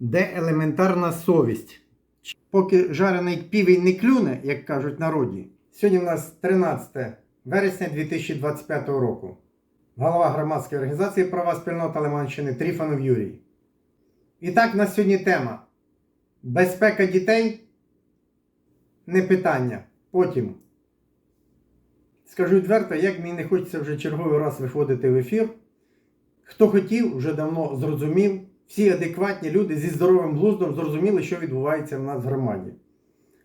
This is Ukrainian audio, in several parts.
Де елементарна совість? Поки жарений півень не клюне, як кажуть народі. Сьогодні у нас 13 вересня 2025 року. Голова громадської організації права спільнота Лиманщини Тріфанов Юрій. І так, у нас сьогодні тема. Безпека дітей не питання. Потім. Скажу відверто, як мені не хочеться вже черговий раз виходити в ефір. Хто хотів, вже давно зрозумів. Всі адекватні люди зі здоровим глуздом зрозуміли, що відбувається в нас в громаді.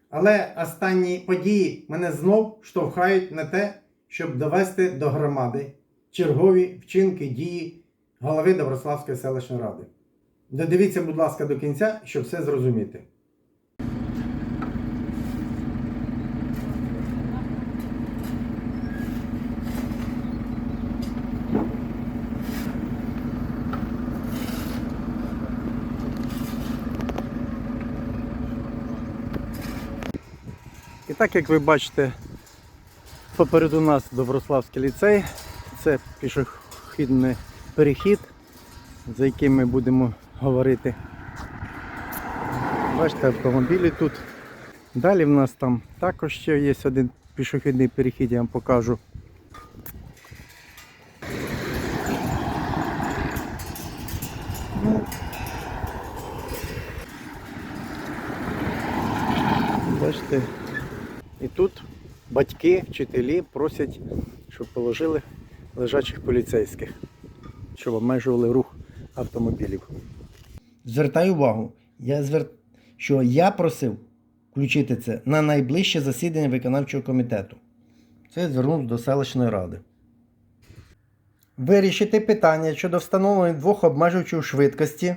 Але останні події мене знов штовхають на те, щоб довести до громади чергові вчинки дії голови Доброславської селищної ради. Додивіться, будь ласка, до кінця, щоб все зрозуміти. Так, як ви бачите, попереду нас Доброславський ліцей. Це пішохідний перехід, за яким ми будемо говорити. Бачите, автомобілі тут. Далі в нас там також ще є один пішохідний перехід, я вам покажу. Бачите, і тут батьки, вчителі просять, щоб положили лежачих поліцейських, щоб обмежували рух автомобілів. Звертаю увагу, я звер... що я просив включити це на найближче засідання виконавчого комітету. Це я звернувся до селищної ради. Вирішити питання щодо встановлення двох обмежувачів швидкості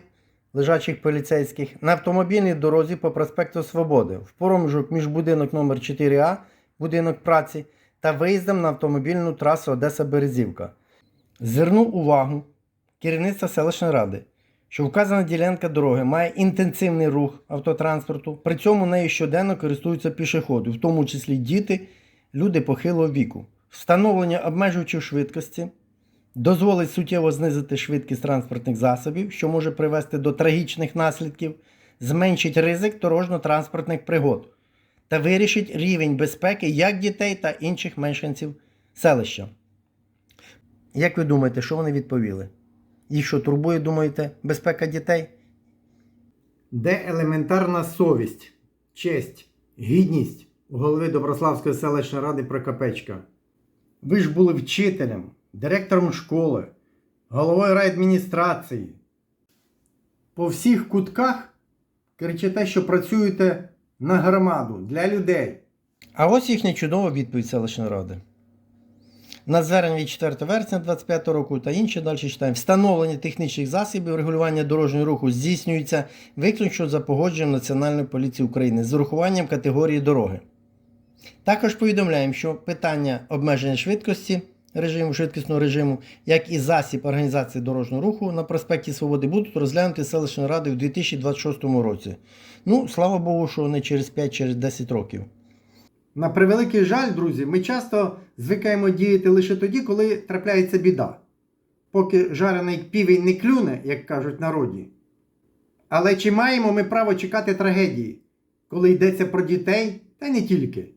лежачих поліцейських на автомобільній дорозі по проспекту Свободи в проміжок між будинок номер 4А, будинок праці та виїздом на автомобільну трасу Одеса-Березівка. Звернув увагу керівництва селищної ради, що вказана ділянка дороги має інтенсивний рух автотранспорту, при цьому нею щоденно користуються пішоходи, в тому числі діти, люди похилого віку. Встановлення обмежувачів швидкості дозволить суттєво знизити швидкість транспортних засобів, що може привести до трагічних наслідків, зменшить ризик дорожньо-транспортних пригод та вирішить рівень безпеки як дітей та інших мешканців селища. Як ви думаєте, що вони відповіли? Їх що турбує, думаєте, безпека дітей? Де елементарна совість, честь, гідність у голови Доброславської селищної ради Прокопечка? Ви ж були вчителем, директором школи, головою райадміністрації. По всіх кутках кричите, що працюєте на громаду для людей. А ось їхня чудова відповідь селищної ради. На звернення від 4 вересня 2025 року та інші далі читаємо. Встановлення технічних засобів регулювання дорожнього руху здійснюється виключно за погодженням Національної поліції України з урахуванням категорії дороги. Також повідомляємо, що питання обмеження швидкості режиму, швидкісного режиму, як і засіб організації дорожнього руху на проспекті Свободи будуть розглянути селищною радою у 2026 році. Ну, слава Богу, що не через 5 через 10 років. На превеликий жаль, друзі, ми часто звикаємо діяти лише тоді, коли трапляється біда. Поки жарений півень не клюне, як кажуть народі. Але чи маємо ми право чекати трагедії, коли йдеться про дітей та не тільки?